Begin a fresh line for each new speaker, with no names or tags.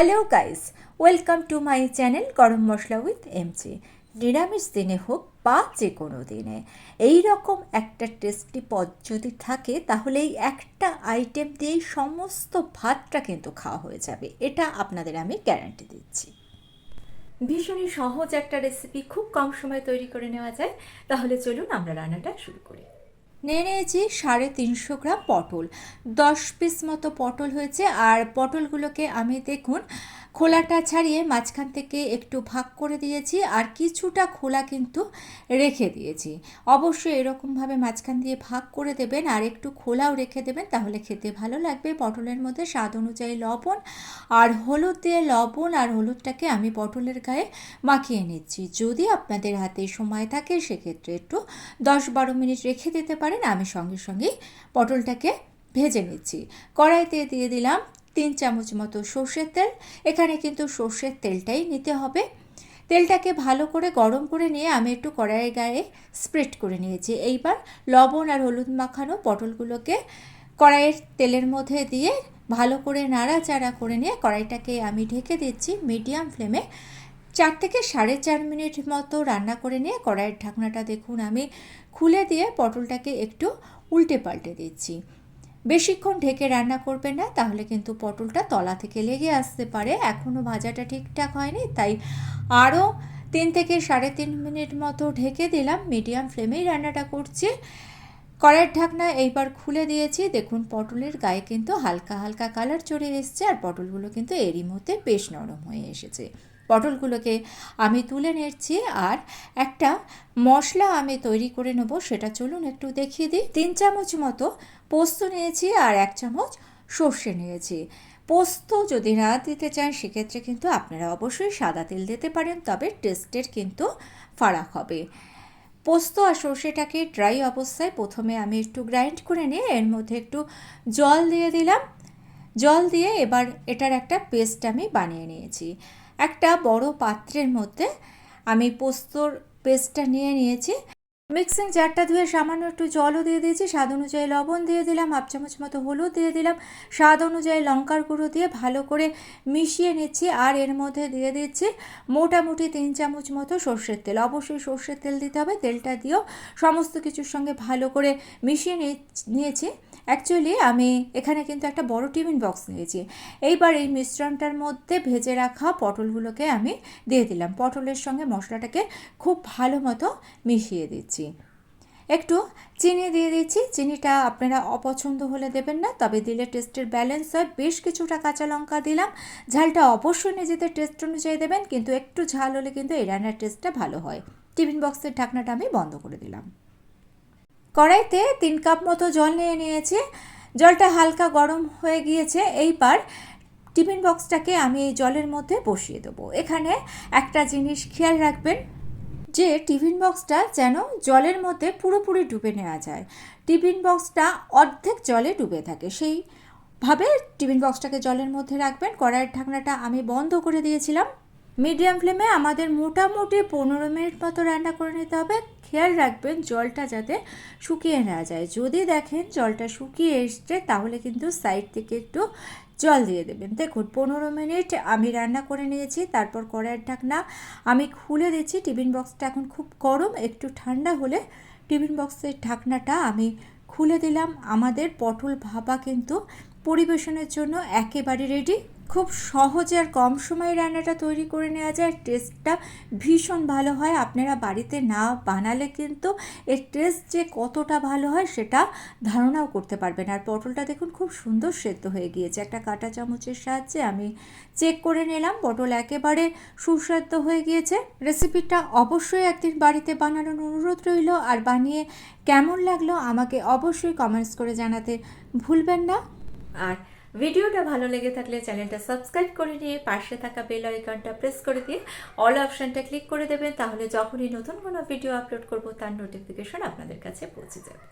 Hello guys welcome to my channel garam masala with MG নিরামিষ দিনে হোক বা যে কোনো দিনে এই রকম একটা টেস্টি পদ যদি থাকে, তাহলে এই একটা আইটেম দিয়েই সমস্ত ভাতটা কিন্তু খাওয়া হয়ে যাবে। এটা আপনাদের আমি গ্যারান্টি দিচ্ছি। ভীষণই সহজ একটা রেসিপি খুব কম সময় তৈরি করে নেওয়া যায়। তাহলে চলুন আমরা রান্নাটা শুরু করি। নিয়ে নিয়েছি সাড়ে তিনশো গ্রাম পটল। দশ পিস মতো পটল হয়েছে, আর পটলগুলোকে আমি দেখুন খোলাটা ছাড়িয়ে মাঝখান থেকে একটু ভাগ করে দিয়েছি আর কিছুটা খোলা কিন্তু রেখে দিয়েছি। অবশ্যই এরকমভাবে মাঝখান দিয়ে ভাগ করে দেবেন আর একটু খোলাও রেখে দেবেন, তাহলে খেতে ভালো লাগবে। পটলের মধ্যে স্বাদ অনুযায়ী লবণ আর হলুদ দিয়ে লবণ আর হলুদটাকে আমি পটলের গায়ে মাখিয়ে নিচ্ছি। যদি আপনাদের হাতে সময় থাকে, সেক্ষেত্রে একটু দশ বারো মিনিট রেখে দিতে পারেন। আমি সঙ্গে সঙ্গেই পটলটাকে ভেজে নিচ্ছি। কড়াইতে দিয়ে দিলাম তিন চামচ মতো সর্ষের তেল। এখানে কিন্তু সর্ষের তেলটাই নিতে হবে। তেলটাকে ভালো করে গরম করে নিয়ে আমি একটু কড়াইয়ের গায়ে স্প্রেড করে নিয়েছি। এইবার লবণ আর হলুদ মাখানো পটলগুলোকে কড়াইয়ের তেলের মধ্যে দিয়ে ভালো করে নাড়াচাড়া করে নিয়ে কড়াইটাকে আমি ঢেকে দিচ্ছি মিডিয়াম ফ্লেমে। চার থেকে সাড়ে চার মিনিট মতো রান্না করে নিয়ে কড়াইয়ের ঢাকনাটা দেখুন আমি খুলে দিয়ে পটলটাকে একটু উল্টে পাল্টে দিচ্ছি। বেশিক্ষণ ঢেকে রান্না করবেন না, তাহলে কিন্তু পটলটা তলা থেকে লেগে আসতে পারে। এখনও ভাজাটা ঠিকঠাক হয়নি, তাই আরও তিন থেকে সাড়ে তিন মিনিট মতো ঢেকে দিলাম। মিডিয়াম ফ্লেমেই রান্নাটা করছি। কড়াইয়ের ঢাকনা এইবার খুলে দিয়েছি। দেখুন, পটলের গায়ে কিন্তু হালকা হালকা কালার চড়ে এসছে, আর পটলগুলো কিন্তু এরই মধ্যে বেশ নরম হয়ে এসেছে। পটলগুলোকে আমি তুলে নিচ্ছি আর একটা মশলা আমি তৈরি করে নেব, সেটা চলুন একটু দেখিয়ে দিই। তিন চামচ মতো পোস্ত নিয়েছি আর এক চামচ সর্ষে নিয়েছি। পোস্ত যদি না দিতে চান, সেক্ষেত্রে কিন্তু আপনারা অবশ্যই সাদা তেল দিতে পারেন, তবে টেস্টের কিন্তু ফারাক হবে। পোস্ত আর সর্ষেটাকে ড্রাই অবস্থায় প্রথমে আমি একটু গ্রাইন্ড করে নিয়ে এর মধ্যে একটু জল দিয়ে দিলাম। জল দিয়ে এবার এটার একটা পেস্ট আমি বানিয়ে নিয়েছি। একটা বড় পাত্রের মধ্যে আমি পোস্তর পেস্টটা নিয়ে নিয়েছি। মিক্সিং জারটা ধুয়ে সামান্য একটু জলও দিয়ে দিয়েছি, স্বাদ অনুযায়ী লবণ দিয়ে দিলাম, হাফ চামচ মতো হলুদ দিয়ে দিলাম, স্বাদ অনুযায়ী লঙ্কার গুঁড়ো দিয়ে ভালো করে মিশিয়ে নিচ্ছি আর এর মধ্যে দিয়ে দিচ্ছি মোটামুটি তিন চামচ মতো সর্ষের তেল। অবশ্যই সর্ষের তেল দিতে হবে, তেলটা দিয়েও সমস্ত কিছুর সঙ্গে ভালো করে মিশিয়ে নিয়েছি। অ্যাকচুয়ালি আমি এখানে কিন্তু একটা বড় টিফিন বক্স নিয়েছি। এইবার এই মিশ্রণটার মধ্যে ভেজে রাখা পটলগুলোকে আমি দিয়ে দিলাম। পটলের সঙ্গে মশলাটাকে খুব ভালো মতো মিশিয়ে দিচ্ছি। একটু চিনি দিয়ে দিচ্ছি। চিনিটা আপনারা অপছন্দ হলে দেবেন না, তবে দিলে টেস্টের ব্যালেন্স হয়। বেশ কিছুটা কাঁচা লঙ্কা দিলাম। ঝালটা অবশ্যই নিজেদের টেস্ট অনুযায়ী দেবেন, কিন্তু একটু ঝাল হলে কিন্তু এই রান্নার টেস্টটা ভালো হয়। টিফিন বক্সের ঢাকনাটা আমি বন্ধ করে দিলাম। কড়াইতে তিন কাপ মতো জল নিয়ে নিয়েছি। জলটা হালকা গরম হয়ে গিয়েছে। এইবার টিফিন বক্সটাকে আমি এই জলের মধ্যে বসিয়ে দেবো। এখানে একটা জিনিস খেয়াল রাখবেন যে টিফিন বক্সটা যেন জলের মধ্যে পুরোপুরি ডুবে নেওয়া যায়। টিফিন বক্সটা অর্ধেক জলে ডুবে থাকে। সেইভাবে টিফিন বক্সটাকে জলের মধ্যে রাখবেন। কড়াইয়ের ঢাকনাটা আমি বন্ধ করে দিয়েছিলাম। মিডিয়াম ফ্লেমে আমাদের মোটামুটি পনেরো মিনিট মতো রান্না করে নিতে হবে। খেয়াল রাখবেন জলটা যাতে শুকিয়ে না যায়। যদি দেখেন জলটা শুকিয়ে এসছে, তাহলে কিন্তু সাইড থেকে একটু জল দিয়ে দেবেন। দেখুন, পনেরো মিনিট আমি রান্না করে নিয়েছি, তারপর কড়াইয়ের ঢাকনা আমি খুলে দিচ্ছি টিফিন বক্সটা এখন খুব গরম, একটু ঠান্ডা হলে টিফিন বক্সের ঢাকনাটা আমি খুলে দিলাম। আমাদের পটল ভাপা কিন্তু পরিবেশনের জন্য একেবারে রেডি খুব সহজে আর কম সময়ে রান্নাটা তৈরি করে নেওয়া যায়। টেস্টটা ভীষণ ভালো হয়। আপনারা বাড়িতে না বানালে কিন্তু এর টেস্ট যে কতটা ভালো হয় সেটা ধারণাও করতে পারবেন। আর পটলটা দেখুন খুব সুন্দর সেদ্ধ হয়ে গিয়েছে। একটা কাঁটা চামচের সাহায্যে আমি চেক করে নিলাম। পটল একেবারে সুস্বাদ্য হয়ে গিয়েছে। রেসিপিটা অবশ্যই একদিন বাড়িতে বানানোর অনুরোধ রইল। আর বানিয়ে কেমন লাগল আমাকে অবশ্যই কমেন্টস করে জানাতে ভুলবেন না। আর ভিডিওটা ভালো লেগে থাকলে চ্যানেলটা সাবস্ক্রাইব করে নিয়ে পাশে থাকা বেল আইকনটা প্রেস করে দিয়ে অল অপশানটা ক্লিক করে দেবেন, তাহলে যখনই নতুন কোনো ভিডিও আপলোড করব, তার নোটিফিকেশন আপনাদের কাছে পৌঁছে যাবে।